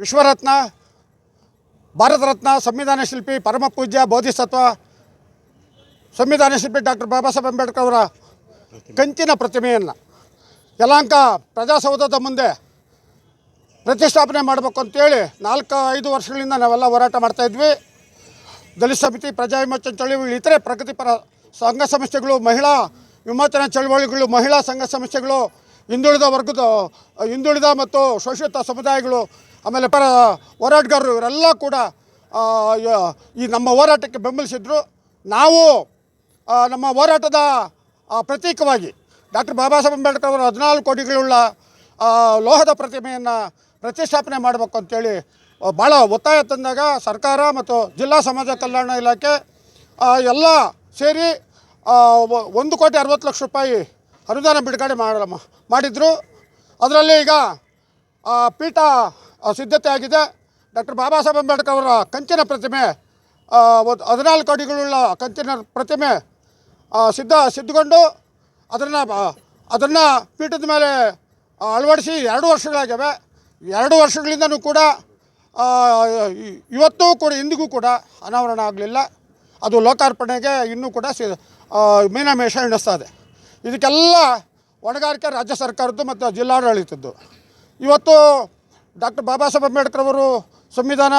ವಿಶ್ವರತ್ನ, ಭಾರತ ರತ್ನ, ಸಂವಿಧಾನ ಶಿಲ್ಪಿ, ಪರಮ ಪೂಜ್ಯ, ಬೋಧಿಸತ್ವ, ಸಂವಿಧಾನ ಶಿಲ್ಪಿ ಡಾಕ್ಟರ್ ಬಾಬಾ ಸಾಹೇಬ್ ಅಂಬೇಡ್ಕರ್ ಅವರ ಕಂಚಿನ ಪ್ರತಿಮೆಯನ್ನು ಯಲಾಂಕ ಪ್ರಜಾಸೌಧದ ಮುಂದೆ ಪ್ರತಿಷ್ಠಾಪನೆ ಮಾಡಬೇಕು ಅಂತೇಳಿ ನಾಲ್ಕು ಐದು ವರ್ಷಗಳಿಂದ ನಾವೆಲ್ಲ ಹೋರಾಟ ಮಾಡ್ತಾಯಿದ್ವಿ ದಲಿತ ಸಮಿತಿ, ಪ್ರಜಾ ವಿಮೋಚನಾ ಚಳವಳಿ, ಇತರೆ ಪ್ರಗತಿಪರ ಸಂಘ ಸಂಸ್ಥೆಗಳು, ಮಹಿಳಾ ವಿಮೋಚನಾ ಚಳುವಳಿಗಳು, ಮಹಿಳಾ ಸಂಘ ಸಂಸ್ಥೆಗಳು, ಹಿಂದುಳಿದ ವರ್ಗದ, ಹಿಂದುಳಿದ ಮತ್ತು ಶೋಷಿತ ಸಮುದಾಯಗಳು ಆಮೇಲೆ ಪರ ಹೋರಾಟಗಾರರು ಇವರೆಲ್ಲ ಕೂಡ ಈ ನಮ್ಮ ಹೋರಾಟಕ್ಕೆ ಬೆಂಬಲಿಸಿದ್ರು. ನಾವು ನಮ್ಮ ಹೋರಾಟದ ಪ್ರತೀಕವಾಗಿ ಡಾಕ್ಟರ್ ಬಾಬಾ ಸಾಹೇಬ್ ಅಂಬೇಡ್ಕರ್ ಅವರ ಹದಿನಾಲ್ಕು ಕೋಟಿಗಳುಳ್ಳ ಲೋಹದ ಪ್ರತಿಮೆಯನ್ನು ಪ್ರತಿಷ್ಠಾಪನೆ ಮಾಡಬೇಕು ಅಂತೇಳಿ ಭಾಳ ಒತ್ತಾಯ ತಂದಾಗ ಸರ್ಕಾರ ಮತ್ತು ಜಿಲ್ಲಾ ಸಮಾಜ ಕಲ್ಯಾಣ ಇಲಾಖೆ ಎಲ್ಲ ಸೇರಿ ಒಂದು ಕೋಟಿ ಅರವತ್ತು ಲಕ್ಷ ರೂಪಾಯಿ ಅನುದಾನ ಬಿಡುಗಡೆ ಮಾಡ, ಮಾಡಿದರು. ಅದರಲ್ಲಿ ಈಗ ಪೀಠ ಸಿದ್ಧತೆ ಆಗಿದೆ. ಡಾಕ್ಟರ್ ಬಾಬಾ ಸಾಹೇಬ್ ಅಂಬೇಡ್ಕರ್ ಅವರ ಕಂಚಿನ ಪ್ರತಿಮೆ ಒಂದು ಹದಿನಾಲ್ಕು ಅಡಿಗಳುಳ್ಳ ಕಂಚಿನ ಪ್ರತಿಮೆ ಸಿದ್ಧ, ಸಿದ್ಧಗೊಂಡು ಅದನ್ನು ಅದನ್ನು ಪೀಠದ ಮೇಲೆ ಅಳವಡಿಸಿ ಎರಡು ವರ್ಷಗಳಾಗ್ಯವೆ. ಎರಡು ವರ್ಷಗಳಿಂದನೂ ಕೂಡ ಇವತ್ತೂ ಕೂಡ, ಇಂದಿಗೂ ಕೂಡ ಅನಾವರಣ ಆಗಲಿಲ್ಲ. ಅದು ಲೋಕಾರ್ಪಣೆಗೆ ಇನ್ನೂ ಕೂಡ ಸಿ ಮೀನಾಮೇಷ ಎಣಿಸ್ತಾ ಇದೆ. ಇದಕ್ಕೆಲ್ಲ ಹೊಣೆಗಾರಿಕೆ ರಾಜ್ಯ ಸರ್ಕಾರದ್ದು ಮತ್ತು ಜಿಲ್ಲಾಡಳಿತದ್ದು. ಇವತ್ತು ಡಾಕ್ಟರ್ ಬಾಬಾ ಸಾಹೇಬ್ ಅಂಬೇಡ್ಕರ್ ಅವರು ಸಂವಿಧಾನ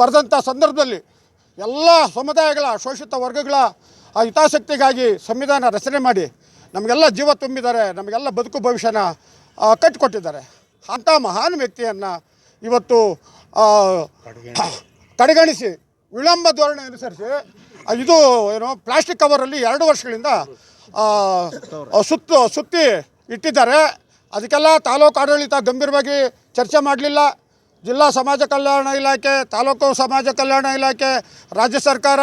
ಬರೆದಂಥ ಸಂದರ್ಭದಲ್ಲಿ ಎಲ್ಲ ಸಮುದಾಯಗಳ ಶೋಷಿತ ವರ್ಗಗಳ ಆ ಹಿತಾಸಕ್ತಿಗಾಗಿ ಸಂವಿಧಾನ ರಚನೆ ಮಾಡಿ ನಮಗೆಲ್ಲ ಜೀವ ತುಂಬಿದ್ದಾರೆ, ನಮಗೆಲ್ಲ ಬದುಕು ಭವಿಷ್ಯನ ಕಟ್ಟಿಕೊಟ್ಟಿದ್ದಾರೆ. ಅಂಥ ಮಹಾನ್ ವ್ಯಕ್ತಿಯನ್ನು ಇವತ್ತು ಕಡೆಗಣಿಸಿ, ವಿಳಂಬ ಧೋರಣೆ ಅನುಸರಿಸಿ ಇದು ಏನು ಪ್ಲಾಸ್ಟಿಕ್ ಕವರಲ್ಲಿ ಎರಡು ವರ್ಷಗಳಿಂದ ಸುತ್ತು, ಸುತ್ತಿ ಇಟ್ಟಿದ್ದಾರೆ. ಅದಕ್ಕೆಲ್ಲ ತಾಲೂಕು ಆಡಳಿತ ಗಂಭೀರವಾಗಿ ಚರ್ಚೆ ಮಾಡಲಿಲ್ಲ. ಜಿಲ್ಲಾ ಸಮಾಜ ಕಲ್ಯಾಣ ಇಲಾಖೆ ತಾಲೂಕು ಸಮಾಜ ಕಲ್ಯಾಣ ಇಲಾಖೆ ರಾಜ್ಯ ಸರ್ಕಾರ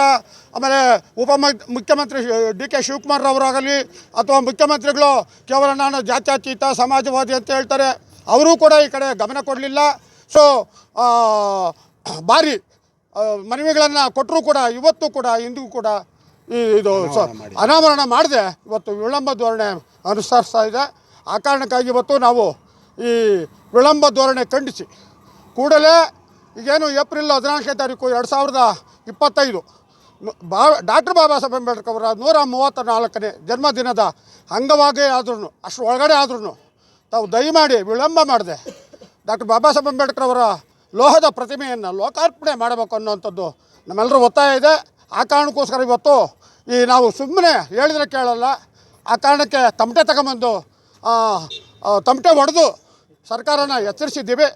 ಆಮೇಲೆ ಉಪ ಮುಖ್ಯಮಂತ್ರಿ ಡಿ ಕೆ ಶಿವಕುಮಾರ್ ಅವರಾಗಲಿ ಅಥವಾ ಮುಖ್ಯಮಂತ್ರಿಗಳು ಕೇವಲ ನಾನು ಜಾತ್ಯತೀತ ಸಮಾಜವಾದಿ ಅಂತ ಹೇಳ್ತಾರೆ ಅವರೂ ಕೂಡ ಈ ಕಡೆ ಗಮನ ಕೊಡಲಿಲ್ಲ. ಸೊ ಭಾರಿ ಮನವಿಗಳನ್ನು ಕೊಟ್ಟರೂ ಕೂಡ ಇವತ್ತು ಕೂಡ ಇಂದಿಗೂ ಕೂಡ ಈ ಇದು ಸ ಅನಾವರಣ ಮಾಡದೆ. ಇವತ್ತು ವಿಳಂಬ ಧೋರಣೆ ಅನುಸರಿಸ್ತಾ ಇದೆ. ಆ ಕಾರಣಕ್ಕಾಗಿ ಇವತ್ತು ನಾವು ಈ ವಿಳಂಬ ಧೋರಣೆ ಖಂಡಿಸಿ. ಕೂಡಲೇ ಈಗೇನು ಏಪ್ರಿಲ್ ಹದಿನಾಲ್ಕನೇ ತಾರೀಕು ಎರಡು ಸಾವಿರದ ಇಪ್ಪತ್ತೈದು ಬಾ, ಡಾಕ್ಟರ್ ಬಾಬಾ ಸಾಹೇಬ್ ಅಂಬೇಡ್ಕರ್ ಅವರ ನೂರ ಮೂವತ್ತ ನಾಲ್ಕನೇ ಜನ್ಮದಿನದ ಅಂಗವಾಗೇ ಆದ್ರೂ ಅಷ್ಟು ಒಳಗಡೆ ಆದ್ರೂ ತಾವು ದಯಮಾಡಿ ವಿಳಂಬ ಮಾಡಿದೆ ಡಾಕ್ಟರ್ ಬಾಬಾ ಸಾಹೇಬ್ ಅಂಬೇಡ್ಕರ್ ಅವರ ಲೋಹದ ಪ್ರತಿಮೆಯನ್ನು ಲೋಕಾರ್ಪಣೆ ಮಾಡಬೇಕು ಅನ್ನೋವಂಥದ್ದು ನಮ್ಮೆಲ್ಲರೂ ಒತ್ತಾಯ ಇದೆ. ಆ ಕಾರಣಕ್ಕೋಸ್ಕರ ಇವತ್ತು ಈ ನಾವು ಸುಮ್ಮನೆ ಹೇಳಿದ್ರೆ ಕೇಳಲ್ಲ, ಆ ಕಾರಣಕ್ಕೆ ತಮಟೆ ತಗೊಂಬಂದು ತಮಟೆ ಹೊಡೆದು ಸರ್ಕಾರನ ಎಚ್ಚರಿಸಿದ್ದೀವಿ.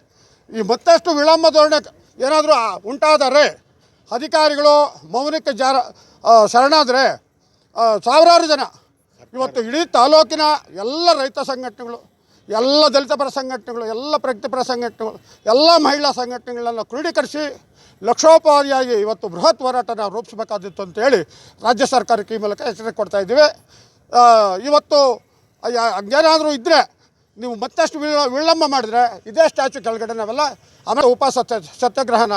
ಈ ಮತ್ತಷ್ಟು ವಿಳಂಬ ಧೋರಣೆ ಏನಾದರೂ ಉಂಟಾದರೆ, ಅಧಿಕಾರಿಗಳು ಮೌನಕ್ಕೆ ಜಾರ ಶರಣಾದರೆ ಸಾವಿರಾರು ಜನ. ಇವತ್ತು ಇಡೀ ತಾಲೂಕಿನ ಎಲ್ಲ ರೈತ ಸಂಘಟನೆಗಳು, ಎಲ್ಲ ದಲಿತ ಪರ ಸಂಘಟನೆಗಳು, ಎಲ್ಲ ಪ್ರಗತಿಪರ ಸಂಘಟನೆಗಳು, ಎಲ್ಲ ಮಹಿಳಾ ಸಂಘಟನೆಗಳನ್ನು ಕ್ರೋಢೀಕರಿಸಿ ಲಕ್ಷೋಪಾದಿಯಾಗಿ ಇವತ್ತು ಬೃಹತ್ ಹೋರಾಟನ ರೂಪಿಸಬೇಕಾದಿತ್ತು ಅಂತೇಳಿ ರಾಜ್ಯ ಸರ್ಕಾರಕ್ಕೆ ಈ ಮೂಲಕ ಎಚ್ಚರಿಕೆ ಕೊಡ್ತಾ ಇದ್ದೀವಿ. ಇವತ್ತು ಹಂಗೇನಾದರೂ ಇದ್ದರೆ ನೀವು ಮತ್ತಷ್ಟು ವಿಳ ವಿಳಂಬ ಮಾಡಿದ್ರೆ ಇದೇ ಸ್ಟ್ಯಾಚು ಕೆಳಗಡೆ ನಾವೆಲ್ಲ ಆಮೇಲೆ ಉಪ ಸತ್ಯ ಸತ್ಯಾಗ್ರಹನ